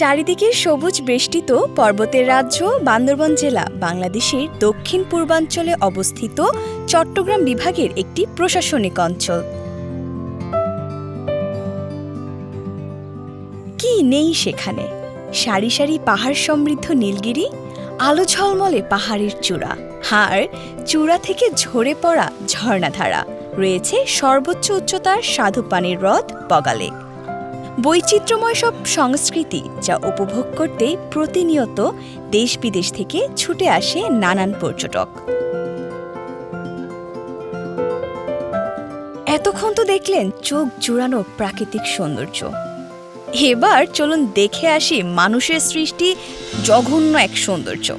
চারিদিকে সবুজ বেষ্টিত পর্বতের রাজ্য বান্দরবন জেলা বাংলাদেশের দক্ষিণ পূর্বাঞ্চলে অবস্থিত চট্টগ্রাম বিভাগের একটি প্রশাসনিক অঞ্চল। কি নেই সেখানে? সারি সারি পাহাড় সমৃদ্ধ নীলগিরি, আলো ঝলমলে পাহাড়ের চূড়া। আর চূড়া থেকে ঝরে পড়া ঝর্ণাধারা। রয়েছে সর্বোচ্চ উচ্চতার স্বাদু পানির হ্রদ বগালে। বৈচিত্র্যময় সব সংস্কৃতি যা উপভোগ করতে প্রতিনিয়ত দেশ বিদেশ থেকে ছুটে আসে নানান পর্যটক। এতক্ষণ তো দেখলেন চোখ জুড়ানো প্রাকৃতিক সৌন্দর্য। এবার চলুন দেখে আসি মানুষের সৃষ্টি জঘন্য এক সৌন্দর্য।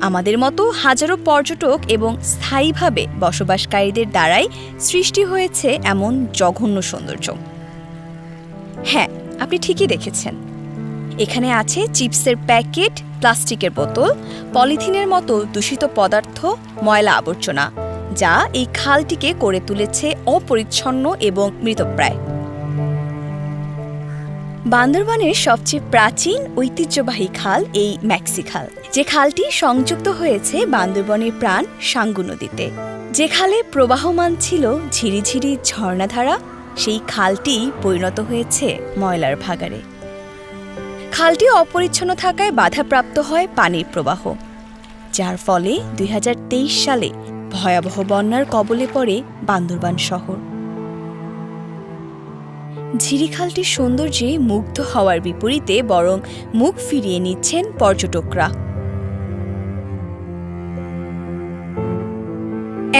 আমাদের মতো হাজারো পর্যটক এবং স্থায়ীভাবে বসবাসকারীদের দ্বারাই সৃষ্টি হয়েছে এমন জঘন্য সৌন্দর্য। হ্যাঁ আপনি ঠিকই দেখেছেন। এখানে আছে চিপসের প্যাকেট, প্লাস্টিকের বোতল, পলিথিনের মতো দূষিত পদার্থ, ময়লা আবর্জনা, যা এই খালটিকে করে তুলেছে অপরিচ্ছন্ন এবং মৃতপ্রায়। বান্দরবানের সবচেয়ে প্রাচীন ঐতিহ্যবাহী খাল এই ম্যাক্সি খাল। যে খালটি সংযুক্ত হয়েছে বান্দরবনের প্রাণ সাঙ্গু নদীতে। যে খালে প্রবাহমান ছিল ঝিরিঝিরি ঝর্ণাধারা সেই খালটি পরিণত হয়েছে ময়লার ভাগারে খালটি অপরিচ্ছন্ন থাকায় বাধাপ্রাপ্ত হয় পানির প্রবাহ, যার ফলে দুই হাজার তেইশ সালে ভয়াবহ বন্যার কবলে পড়ে বান্দরবান শহর। ঝিরিখালটির সৌন্দর্যে মুগ্ধ হওয়ার বিপরীতে বরং মুখ ফিরিয়ে নিচ্ছেন পর্যটকরা।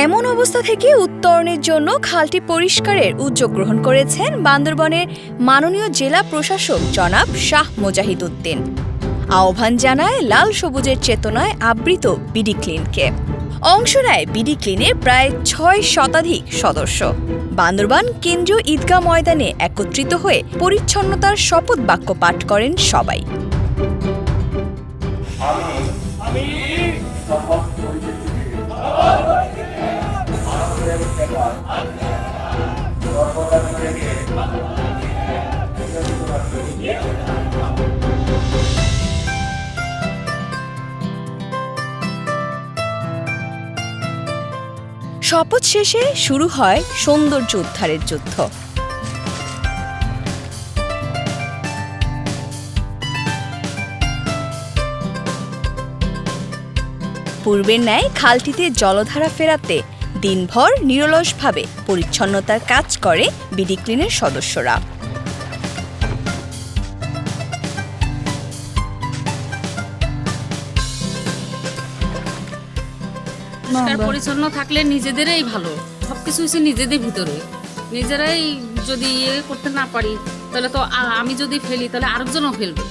এমন অবস্থা থেকে উত্তরণের জন্য খালটি পরিষ্কারের উদ্যোগ গ্রহণ করেছেন বান্দরবনের মাননীয় জেলা প্রশাসক জনাব শাহ মোজাহিদ উদ্দিন। আহ্বান জানায় লাল সবুজের চেতনায় আবৃত বিডি ক্লিনকে। অংশ নেয় বিডি ক্লিনের প্রায় ছয় শতাধিক সদস্য। বান্দরবান কেন্দ্রীয় ঈদগাহ ময়দানে একত্রিত হয়ে পরিচ্ছন্নতার শপথ বাক্য পাঠ করেন সবাই। শপথ শেষে শুরু হয় সৌন্দর্য উদ্ধারের যুদ্ধ। পূর্বের ন্যায় খালটিতে জলধারা ফেরাতে দিনভর নিরলসভাবে পরিচ্ছন্নতার কাজ করে বিডি ক্লিনের সদস্যরা। পরিষ্কার পরিচ্ছন্ন থাকলে নিজেদেরই ভালো। সব কিছু হচ্ছে নিজেদের ভিতরে। নিজেরাই যদি ইয়ে করতে না পারি তাহলে তো আমি যদি ফেলি তাহলে আরেকজনও ফেলবে।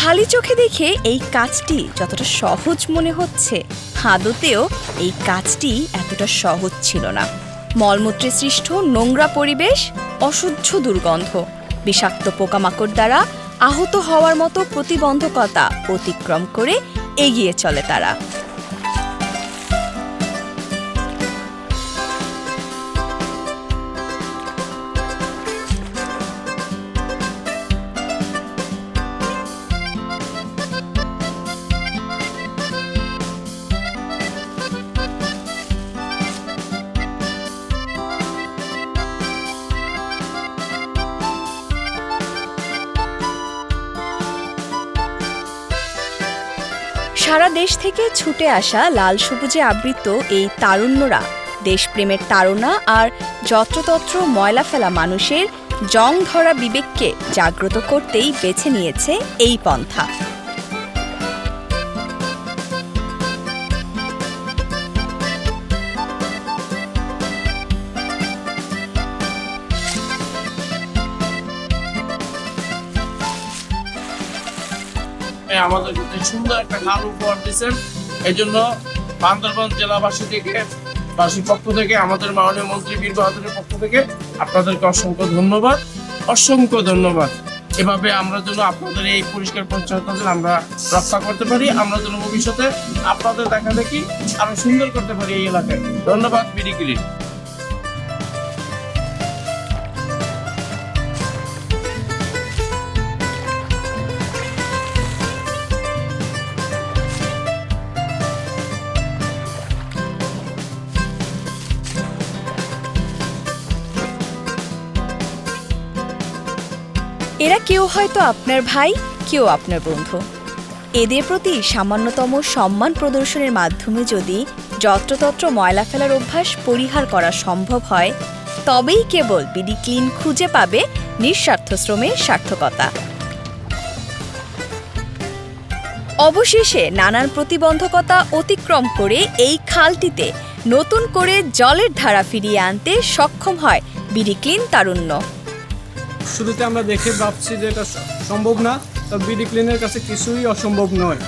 খালি চোখে দেখে এই কাজটি যতটা সহজ মনে হচ্ছে হাদতেও এই কাজটি এতটা সহজ ছিল না। মলমূত্রে সৃষ্ট নোংরা পরিবেশ অসহ্য দুর্গন্ধ, বিষাক্ত পোকামাকড় দ্বারা আহত হওয়ার মতো প্রতিবন্ধকতা অতিক্রম করে এগিয়ে চলে তারা। সারা দেশ থেকে ছুটে আসা লাল সবুজে আবৃত এই তারুণ্যরা, দেশপ্রেমের তাড়না আর যত্রতত্র ময়লা ফেলা মানুষের জং ধরা বিবেককে জাগ্রত করতেই বেছে নিয়েছে এই পন্থা। আমাদের সুন্দর একটা খাল উপহার দিয়েছেন। এই জন্য বান্দরবান জেলাবাসী থেকে, বাসীর পক্ষ থেকে, আমাদের মাননীয় মন্ত্রী বীর বাহাদুরের পক্ষ থেকে আপনাদেরকে অসংখ্য ধন্যবাদ। অসংখ্য ধন্যবাদ। এভাবে আমরা যেন আপনাদের এই পরিষ্কার পরিচ্ছন্নতা আমরা রক্ষা করতে পারি, আমরা যেন ভবিষ্যতে আপনাদের দেখা দেখি আরও সুন্দর করতে পারি এই এলাকায়। ধন্যবাদ, বিডি এরা কেউ হয়তো আপনার ভাই, কেউ আপনার বন্ধু। এদের প্রতি সামান্যতম সম্মান প্রদর্শনের মাধ্যমে যদি যত্রতত্র ময়লা ফেলার অভ্যাস পরিহার করা সম্ভব হয়, তবেই কেবল বিডি ক্লিন খুঁজে পাবে নিঃস্বার্থ শ্রমের সার্থকতা। অবশেষে নানান প্রতিবন্ধকতা অতিক্রম করে এই খালটিতে নতুন করে জলের ধারা ফিরিয়ে আনতে সক্ষম হয় বিডি ক্লিন তারুণ্য। শুরুতে আমরা দেখে ভাবছি যে এটা সম্ভব না, তো বিডি ক্লিনের কাছে কিছুই অসম্ভব নয়।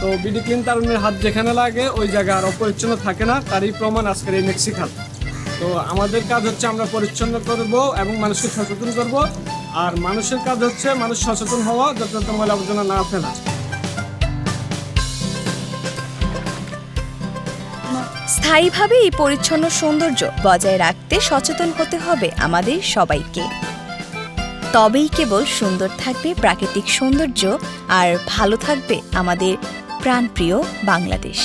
তো বিডি ক্লিন তারুণের হাত যেখানে লাগে, ওই জায়গা আর অপরিচ্ছন্ন থাকে না, তারই প্রমাণ আজকের এই মেক্সিকান তো আমাদের কাজ হচ্ছে আমরা পরিচ্ছন্ন করব এবং মানুষকে সচেতন করব, আর মানুষের কাজ হচ্ছে মানুষ সচেতন হওয়া যথাযথ ময়লা আবর্জনা না ফেলা। স্থায়ীভাবে এই পরিচ্ছন্ন সৌন্দর্য বজায় রাখতে সচেতন হতে হবে আমাদের সবাইকে। তবেই কেবল সুন্দর থাকবে প্রাকৃতিক সৌন্দর্য আর ভালো থাকবে আমাদের প্রাণপ্রিয় বাংলাদেশ।